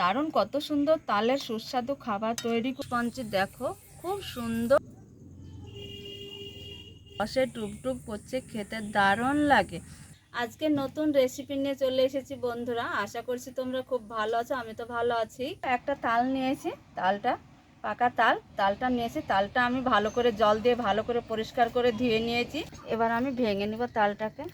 দারুণ কত সুন্দর তালের সুস্বাদু খাবার তৈরি পঞ্চে দেখো, খুব সুন্দর। রসে টুকটুক করছে, খেতে দারুণ লাগে। আজকে নতুন রেসিপি নিয়ে চলে এসেছি বন্ধুরা, আশা করছি তোমরা খুব ভালো আছো, আমি তো ভালো আছি। একটা তাল নিয়েছি, তালটা পাকা তাল, তালটা নিয়েছি, তালটা আমি ভালো করে জল দিয়ে ভালো করে পরিষ্কার করে ধুয়ে নিয়েছি। এবার আমি ভেঙে নিব তালটাকে।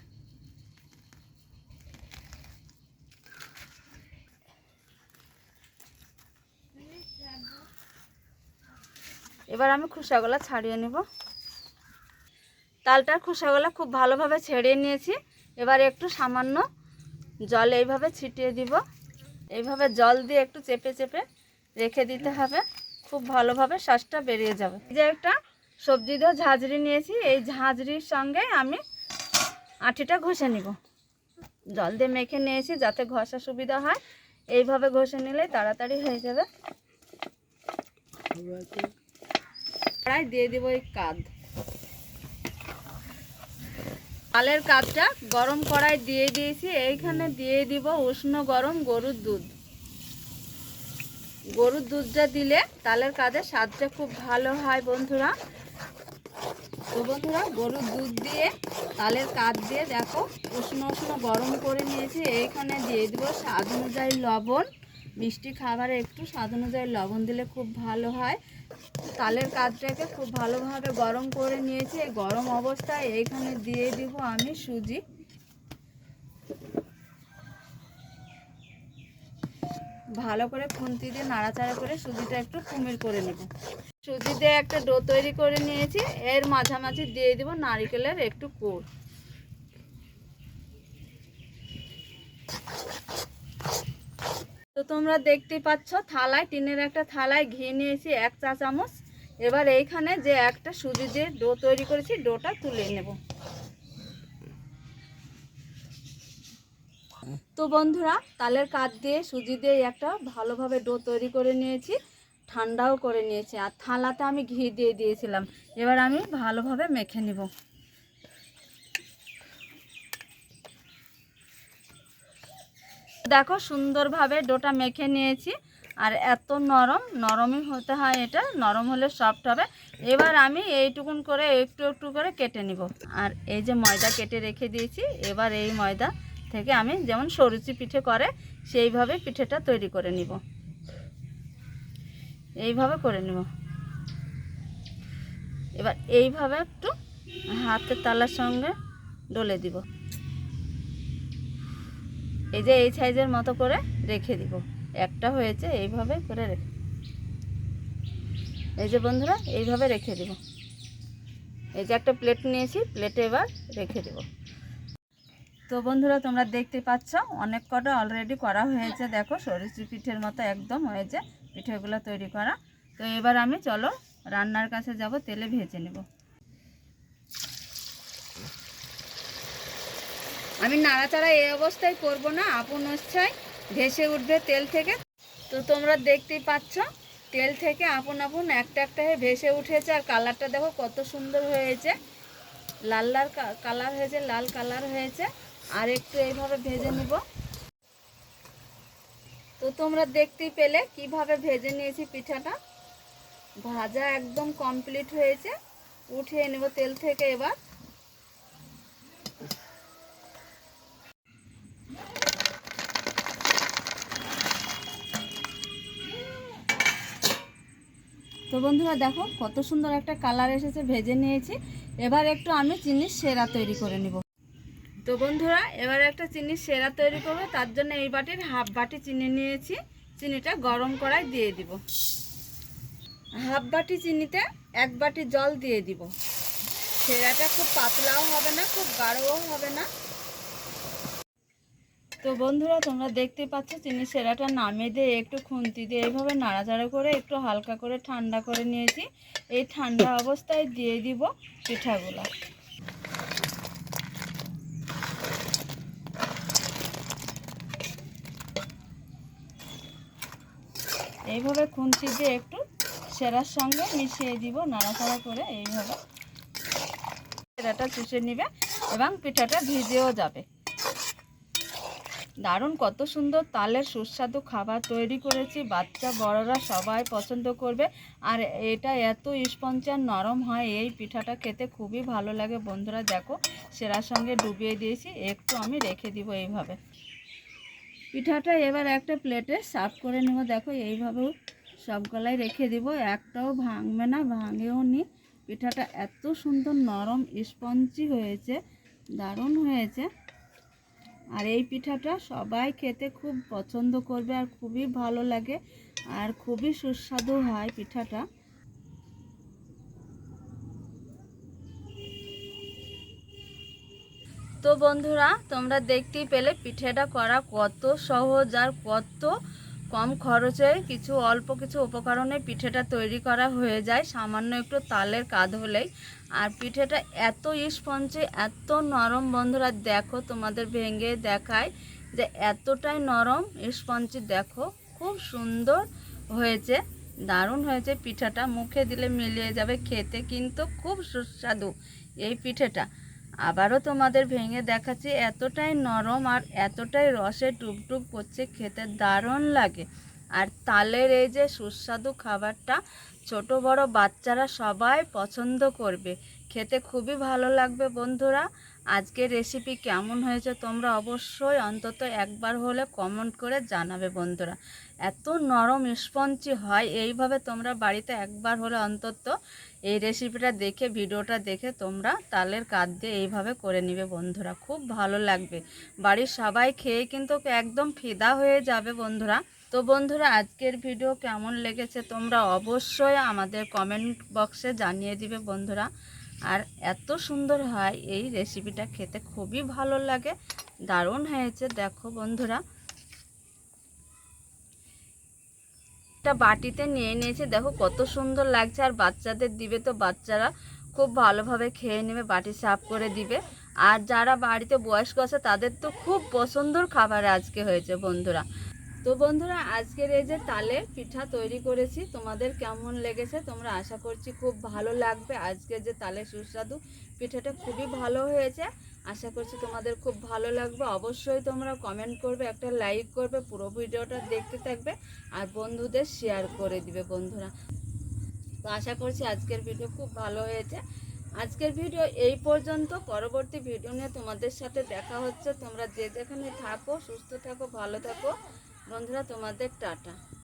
এবার আমি খোসাগুলো ছাড়িয়ে নেব। তালটার খোসাগুলো খুব ভালোভাবে ছেড়িয়ে নিয়েছি। এবার একটু সামান্য জল এইভাবে ছিটিয়ে দিব। এইভাবে জল দিয়ে একটু চেপে চেপে রেখে দিতে হবে। খুব ভালোভাবে শ্বাসটা বেরিয়ে যাবে। যে একটা সবজি দিয়ে ঝাঁঝরি নিয়েছি। এই ঝাঁঝরির সঙ্গে আমি আঠিটা ঘষে নিব। জল দিয়ে মেখে নিয়েছি যাতে ঘষা সুবিধা হয়। এইভাবে ঘষে নিলে তাড়াতাড়ি হয়ে যাবে। কড়াই দিয়ে দিব এই কাদ তালের কাদটা গরম কড়াই দিয়ে দিয়েছি এইখানে দিয়ে দিব উষ্ণ গরম গরুর দুধ। গরুর দুধটা দিলে তালের কাদের স্বাদটা খুব ভালো হয় বন্ধুরা। তো বন্ধুরা গরুর দুধ দিয়ে তালের কাদ দিয়ে দেখো উষ্ণ উষ্ণ গরম করে নিয়েছি এইখানে দিয়ে দিব স্বাদ অনুযায়ী লবণ। মিষ্টি খাবারে একটু স্বাদ অনুযায়ী লবণ দিলে খুব ভালো হয়। তালের কাজটাকে খুব ভালোভাবে গরম করে নিয়েছি। এই গরম অবস্থায় এইখানে দিয়ে দিব আমি সুজি। ভালো করে খুন্তি দিয়ে নাড়াচাড়া করে সুজিটা একটু কুমির করে নেব। সুজি দিয়ে একটা ডো তৈরি করে নিয়েছি। এর মাঝামাঝি দিয়ে দিব নারিকেলের একটু কোড় তোমরা দেখতেই পাচ্ছ থালায়, টিনের একটা থালায় ঘি নিয়েছি, এক চা চামচ। এবার এইখানে যে একটা সুজি দিয়ে ডো তৈরি করেছি, ডোটা তুলে নেব। তো বন্ধুরা, তালের কাঠ দিয়ে, সুজি দিয়ে একটা ভালোভাবে ডো তৈরি করে নিয়েছি, ঠান্ডাও করে নিয়েছি। আর থালাতে আমি ঘি দিয়ে দিয়েছিলাম। এবার আমি ভালোভাবে মেখে নিব। দেখো সুন্দরভাবে ডোটা মেখে নিয়েছি। আর এত নরম, নরমই হতে হয় এটা, নরম হলে সফট হবে। এবার আমি এইটুকুন করে একটু একটু করে কেটে নিব। আর এই যে ময়দা কেটে রেখে দিয়েছি, এবার এই ময়দা থেকে আমি যেমন সরুচি পিঠে করে, সেইভাবে পিঠেটা তৈরি করে নিব। এইভাবে করে নিব। এবার এইভাবে একটু হাতের তালার সঙ্গে ডলে দিব। এই যে এই সাইজের মতো করে রেখে দিব। একটা হয়েছে এইভাবে করে রেখে এই যে বন্ধুরা, এইভাবে রেখে দিব। এই যে একটা প্লেট নিয়েছি প্লেটে এবার রেখে দেব। তো বন্ধুরা, তোমরা দেখতে পাচ্ছ, অনেক কটা অলরেডি করা হয়েছে। দেখো সরিষি পিঠের মতো একদম হয়েছে পিঠেগুলো তৈরি করা। তো এবার আমি, চলো, রান্নার কাছে যাব, তেলে ভেজে নেব। আমি নাড়াচাড়া এই অবস্থায় করব না, আপন ইচ্ছায় ভেসে উঠবে তেল থেকে। তো তোমরা দেখতেই পাচ্ছ, তেল থেকে আপন আপন একটা একটা হয়ে ভেসে উঠেছে, আর কালারটা দেখো কত সুন্দর হয়েছে। লাল লাল কালার হয়েছে, লাল কালার হয়েছে, আর একটু এইভাবে ভেজে নিব। তো তোমরা দেখতেই পেলে কীভাবে ভেজে নিয়েছি পিঠাটা। ভাজা একদম কমপ্লিট হয়েছে, উঠিয়ে নেব তেল থেকে এবার। তো বন্ধুরা দেখো, কত সুন্দর একটা কালার এসেছে, ভেজে নিয়েছি। এবার একটু আমি চিনির সেরা তৈরি করে নিব। তো বন্ধুরা, এবার একটা চিনির সেরা তৈরি করব। তার জন্য এই বাটির হাফ বাটি চিনি নিয়েছি। চিনিটা গরম করায় দিয়ে দিব। হাফ বাটি চিনিতে এক বাটি জল দিয়ে দিব। সেরাটা খুব পাতলাও হবে না, খুব গাঢ়ও হবে না। তো বন্ধুরা, তোমরা দেখতে পাচ্ছ চিনি সেরাটা নামিয়ে দিয়ে একটু খুন্তি দিয়ে এইভাবে নাড়াচাড়া করে একটু হালকা করে ঠান্ডা করে নিয়েছি। এই ঠান্ডা অবস্থায় দিয়ে দিব পিঠাগুলো। এইভাবে খুন্তি দিয়ে একটু সেরার সঙ্গে মিশিয়ে দিব নাড়াচাড়া করে এইভাবে। সেরাটা চুষে নিবে এবং পিঠাটা ভিজেও যাবে। দারুণ কত সুন্দর তালের সুস্বাদু খাবার তৈরি করেছি, বাচ্চা বড়রা সবাই পছন্দ করবে। আর এটা এত স্পঞ্চার নরম হয়, এই পিঠাটা খেতে খুবই ভালো লাগে। বন্ধুরা দেখো, সেরার সঙ্গে ডুবিয়ে দিয়েছি, একটু আমি রেখে দিব এইভাবে। পিঠাটা এবার একটা প্লেটে সার্ভ করে নেব। দেখো, এইভাবেও সব গলায় রেখে দিব। একটাও ভাঙবে না, ভাঙেও নি। পিঠাটা এত সুন্দর নরম স্পঞ্জি হয়েছে, দারুণ হয়েছে। আর এই পিঠাটা সবাই খেতে খুব পছন্দ করবে আর খুবই ভালো লাগে আর খুবই সুস্বাদু হয় পিঠাটা। তো বন্ধুরা, তোমরা দেখতেই পেলে পিঠেটা করা কত সহজ আর কত কম খরচে কিছু অল্প কিছু উপকরণে পিঠেটা তৈরি করা হয়ে যায়, সামান্য একটু তালের কাঁধ হলেই। আর পিঠেটা এত স্পঞ্জে এত নরম বন্ধুরা, দেখো তোমাদের ভেঙে দেখায় যে এতটাই নরম স্পঞ্জি দেখো খুব সুন্দর হয়েছে, দারুণ হয়েছে পিঠাটা। মুখে দিলে মিলিয়ে যাবে খেতে, কিন্তু খুব সুস্বাদু এই পিঠেটা। আবারও তোমাদের ভেঙে দেখাচ্ছি, এতটাই নরম আর এতটাই রসে টুপটুপ করছে, খেতে দারুণ লাগে। আর তালের এই যে সুস্বাদু খাবারটা ছোট বড় বাচ্চারা সবাই পছন্দ করবে। খেতে খুবই ভালো লাগবে বন্ধুরা। আজকের রেসিপি কেমন হয়েছে তোমরা অবশ্যই অন্তত একবার হলে কমেন্ট করে জানাবে বন্ধুরা। এত নরম স্পঞ্জি হয়, এইভাবে তোমরা বাড়িতে একবার হলে অন্তত এই রেসিপিটা দেখে ভিডিওটা দেখে তোমরা তালের কাঠ দিয়ে এইভাবে করে নিবে বন্ধুরা। খুব ভালো লাগবে। বাড়ির সবাই খেয়ে কিন্তু একদম ফিদা হয়ে যাবে বন্ধুরা। তো বন্ধুরা, আজকের ভিডিও কেমন লেগেছে তোমরা অবশ্যই আমাদের কমেন্ট বক্সে জানিয়ে দিবে বন্ধুরা। আর এত সুন্দর হয় এই রেসিপিটা খেতে, খুবই ভালো লাগে। দারুণ হয়েছে, দেখো বন্ধুরা। একটা বাটিতে নিয়ে নিয়েছে, দেখো কত সুন্দর লাগছে। আর বাচ্চাদের দিবে তো বাচ্চারা খুব ভালোভাবে খেয়ে নেবে, বাটি সাফ করে দিবে। আর যারা বাড়িতে বয়স্ক আছে, তাদের তো খুব পছন্দর খাবার আজকে হয়েছে বন্ধুরা। তো বন্ধুরা, আজকের এই যে তালে পিঠা তৈরি করেছি, তোমাদের কেমন লেগেছে তোমরা আশা করছি খুব ভালো লাগবে। আজকের যে তালে সুস্বাদু পিঠাটা খুবই ভালো হয়েছে, আশা করছি তোমাদের খুব ভালো লাগবে। অবশ্যই তোমরা কমেন্ট করবে, একটা লাইক করবে, পুরো ভিডিওটা দেখতে থাকবে আর বন্ধুদের শেয়ার করে দিবে বন্ধুরা। তো আশা করছি আজকের ভিডিও খুব ভালো হয়েছে। আজকের ভিডিও এই পর্যন্ত, পরবর্তী ভিডিও নিয়ে তোমাদের সাথে দেখা হচ্ছে। তোমরা যে যেখানে থাকো, সুস্থ থাকো, ভালো থাকো। বন্ধুরা তোমাদের টাটা।